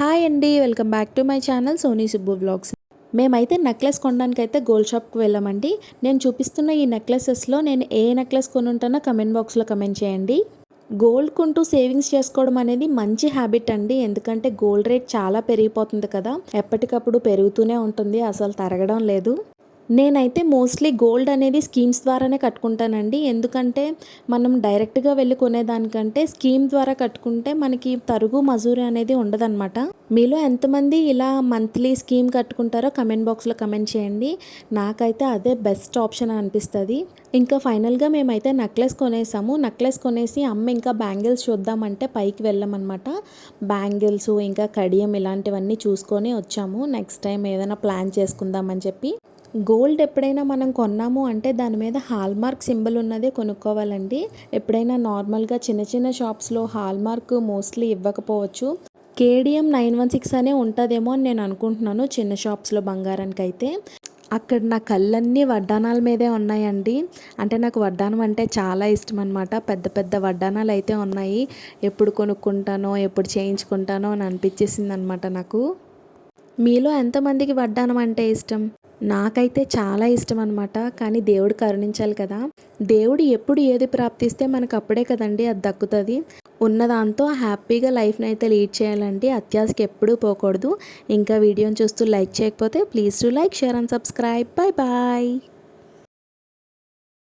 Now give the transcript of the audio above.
Hi అండి welcome back to my channel Sony Subbu blogs మేమైతే necklace కొనడానికి అయితే గోల్డ్ షాప్కి వెళ్ళామండి. నేను చూపిస్తున్న ఈ నెక్లెసెస్లో నేను ఏ నెక్లెస్ కొనుంటానో కమెంట్ బాక్స్లో కమెంట్ చేయండి. గోల్డ్ కొంటూ సేవింగ్స్ చేసుకోవడం అనేది మంచి హ్యాబిట్ అండి. ఎందుకంటే గోల్డ్ రేట్ చాలా పెరిగిపోతుంది కదా. ఎప్పటికప్పుడు పెరుగుతూనే ఉంటుంది అసలు తరగడం లేదు. నేనైతే మోస్ట్లీ గోల్డ్ అనేది స్కీమ్స్ ద్వారానే కట్టుకుంటానండి. ఎందుకంటే మనం డైరెక్ట్గా వెళ్ళి కొనేదానికంటే స్కీమ్ ద్వారా కట్టుకుంటే మనకి తరుగు మజూరి అనేది ఉండదన్నమాట. మీలో ఎంతమంది ఇలా మంత్లీ స్కీమ్ కట్టుకుంటారో కమెంట్ బాక్స్లో కమెంట్ చేయండి. నాకైతే అదే బెస్ట్ ఆప్షన్ అనిపిస్తుంది. ఇంకా ఫైనల్గా మేమైతే నెక్లెస్ కొనేసాము. నెక్లెస్ కొనేసి అమ్మ ఇంకా బ్యాంగిల్స్ చూద్దామంటే పైకి వెళ్ళామన్నమాట. బ్యాంగిల్స్ ఇంకా కడియం ఇలాంటివన్నీ చూసుకొని వచ్చాము. నెక్స్ట్ టైం ఏదైనా ప్లాన్ చేసుకుందామని చెప్పి గోల్డ్ ఎప్పుడైనా మనం కొన్నాము అంటే దాని మీద హాల్ మార్క్ సింబల్ ఉన్నదే కొనుక్కోవాలండి. ఎప్పుడైనా నార్మల్గా చిన్న చిన్న షాప్స్లో హాల్ మార్క్ మోస్ట్లీ ఇవ్వకపోవచ్చు. కేడిఎం నైన్ వన్ సిక్స్ అనే ఉంటుందేమో అని నేను అనుకుంటున్నాను చిన్న షాప్స్లో బంగారానికి అయితే అక్కడ నా కళ్ళన్నీ వడ్డానాల మీదే ఉన్నాయండి. అంటే నాకు వడ్డానం అంటే చాలా ఇష్టం అనమాట పెద్ద పెద్ద వడ్డానాలు అయితే ఉన్నాయి. ఎప్పుడు కొనుక్కుంటానో ఎప్పుడు చేయించుకుంటానో అని అనిపించేసింది అనమాట నాకు. మీలో ఎంతమందికి వడ్డానం అంటే ఇష్టం? నాకైతే చాలా ఇష్టం అనమాట కానీ దేవుడు కరుణించాలి కదా. దేవుడు ఎప్పుడు ఏది ప్రాప్తిస్తే మనకు అప్పుడే కదండి అది దక్కుతుంది. ఉన్నదాంతో హ్యాపీగా లైఫ్ని అయితే లీడ్ చేయాలండి అత్యాశకి ఎప్పుడూ పోకూడదు. ఇంకా వీడియోని చూస్తూ లైక్ చేయకపోతే please to like share and subscribe. Bye bye.